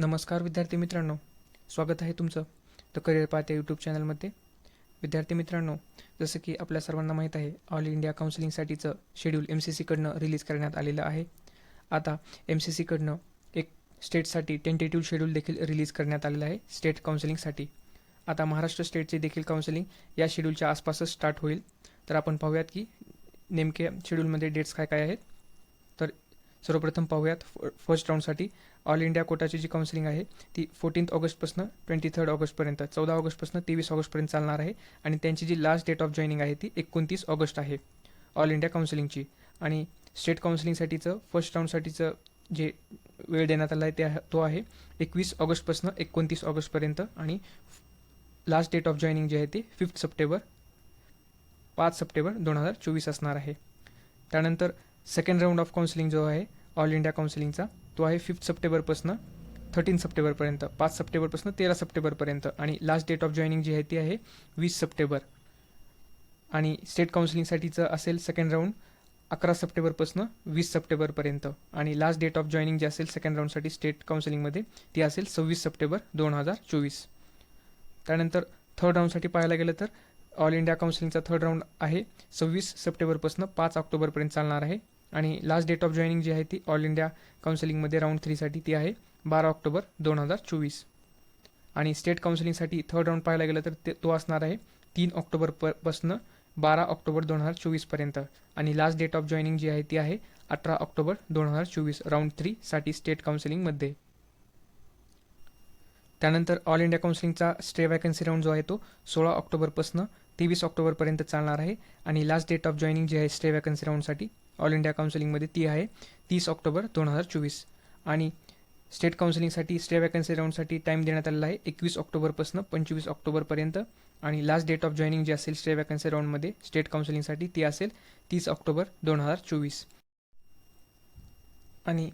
नमस्कार विद्यार्थी मित्रांनो स्वागत आहे तुमचं द करिअर पाहते यूट्यूब चॅनलमध्ये विद्यार्थी मित्रांनो जसं की आपल्या सर्वांना माहीत आहे ऑल इंडिया काउन्सिलिंगसाठीचं शेड्यूल एम सी सीकडनं रिलीज करण्यात आलेलं आहे. आता एम सी सीकडनं एक स्टेटसाठी टेंटेटिव्ह शेड्यूल देखील रिलीज करण्यात आलेलं आहे स्टेट काउन्सिलिंगसाठी आता महाराष्ट्र स्टेटचे देखील काउन्सिलिंग या शेड्यूलच्या आसपासच स्टार्ट होईल. तर आपण पाहूयात की नेमके शेड्यूलमध्ये डेट्स काय काय आहेत. तर सर्वप्रथम पाहूयात. फ फर्स्ट राऊंडसाठी ऑल इंडिया कोटाची जी काउन्सिलिंग आहे ती फोर्टीन्थ ऑगस्टपासून ट्वेंटी थर्ड ऑगस्टपर्यंत चौदा ऑगस्टपासून तेवीस ऑगस्टपर्यंत चालणार आहे. आणि त्यांची जी लास्ट डेट ऑफ जॉईनिंग आहे ती एकोणतीस ऑगस्ट आहे. ऑल इंडिया काउन्सिलिंगची आणि स्टेट काउन्सिलिंगसाठीचं फर्स्ट राऊंडसाठीचं जे वेळ देण्यात आला आहे ते तो आहे एकवीस ऑगस्टपासून एकोणतीस ऑगस्टपर्यंत. आणि लास्ट डेट ऑफ जॉईनिंग जी आहे ती फिफ्थ सप्टेंबर पाच सप्टेंबर दोन हजार चोवीस असणार आहे. त्यानंतर सेकंड राऊंड ऑफ काउन्सिलिंग जो आहे ऑल इंडिया काउन्सिलिंगचा तो आहे फिफ्थ सप्टेंबरपासून थर्टीन सप्टेंबरपर्यंत पाच सप्टेंबरपासून तेरा सप्टेंबरपर्यंत आणि लास्ट डेट ऑफ जॉईनिंग जी आहे ती आहे वीस सप्टेंबर. आणि स्टेट काउन्सिलिंगसाठीचं असेल सेकंड राऊंड अकरा सप्टेंबरपासून वीस सप्टेंबरपर्यंत. आणि लास्ट डेट ऑफ जॉईनिंग जी असेल सेकंड राऊंडसाठी स्टेट काउन्सिलिंगमध्ये ती असेल सव्वीस सप्टेंबर दोन हजार चोवीस. त्यानंतर थर्ड राऊंडसाठी पाहायला गेलं तर ऑल इंडिया काउन्सिलिंगचा थर्ड राऊंड आहे सव्वीस सप्टेंबरपासून पाच ऑक्टोबरपर्यंत चालणार आहे. आणि लास्ट डेट ऑफ जॉईनिंग जी आहे ती ऑल इंडिया काउन्सिलिंगमध्ये राऊंड थ्रीसाठी ती आहे बारा ऑक्टोबर दोन हजार चोवीस. आणि स्टेट काउन्सिलिंगसाठी थर्ड राऊंड पाहायला गेलं तर ते तो असणार आहे तीन ऑक्टोबर प पासनं बारा ऑक्टोबर दोन हजार चोवीसपर्यंत आणि लास्ट डेट ऑफ जॉईनिंग जी आहे ती आहे अठरा ऑक्टोबर दोन हजार चोवीस राऊंड थ्रीसाठी स्टेट काउन्सिलिंगमध्ये त्यानंतर ऑल इंडिया काउन्सिलिंगचा स्टे वॅकन्सी राऊंड जो आहे तो सोळा ऑक्टोबरपासून तेवीस ऑक्टोबरपर्यंत चालणार आहे. आणि लास्ट डेट ऑफ जॉईनिंग जी आहे स्टे वॅकन्सी राऊंडसाठी ऑल इंडिया काउन्सिलिंगमध्ये ती आहे तीस ऑक्टोबर दोन हजार चोवीस. आणि स्टेट काउन्सिलिंगसाठी स्टे वॅकन्सी राऊंडसाठी टाईम देण्यात आलेला आहे एकवीस ऑक्टोबरपासून पंचवीस ऑक्टोबरपर्यंत. आणि लास्ट डेट ऑफ जॉईनिंग जी असेल स्टे वॅकन्सी राऊंडमध्ये स्टेट काउन्सिलिंगसाठी ती असेल तीस ऑक्टोबर दोन हजार चोवीस. आणि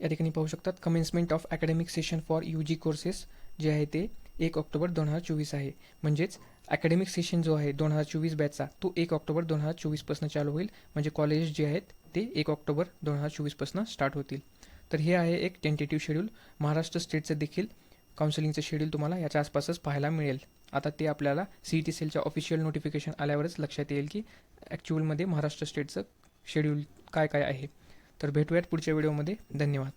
या ठिकाणी पाहू शकतात commencement of academic session for U G courses जे आहे ते एक ऑक्टोबर दोन हजार चोवीस आहे. म्हणजेच अकॅडमिक सेशन जो आहे दोन हजार चोवीस बॅचचा तो एक ऑक्टोबर दोन हजार चोवीसपासून चालू होईल. म्हणजे कॉलेज जे आहेत ते एक ऑक्टोबर दोन हजार चोवीसपासून स्टार्ट होतील. तर हे आहे एक टेंटेटिव्ह शेड्यूल महाराष्ट्र स्टेटचं देखील काउन्सिलिंगचं शेड्यूल तुम्हाला याच्या आसपासच पाहायला मिळेल. आता ते आपल्याला सी टी सेलच्या ऑफिशियल नोटिफिकेशन आल्यावरच लक्षात येईल की ॲक्च्युअलमध्ये महाराष्ट्र स्टेटचं शेड्यूल काय काय आहे. तर भेटूयात पुढच्या व्हिडिओमध्ये धन्यवाद.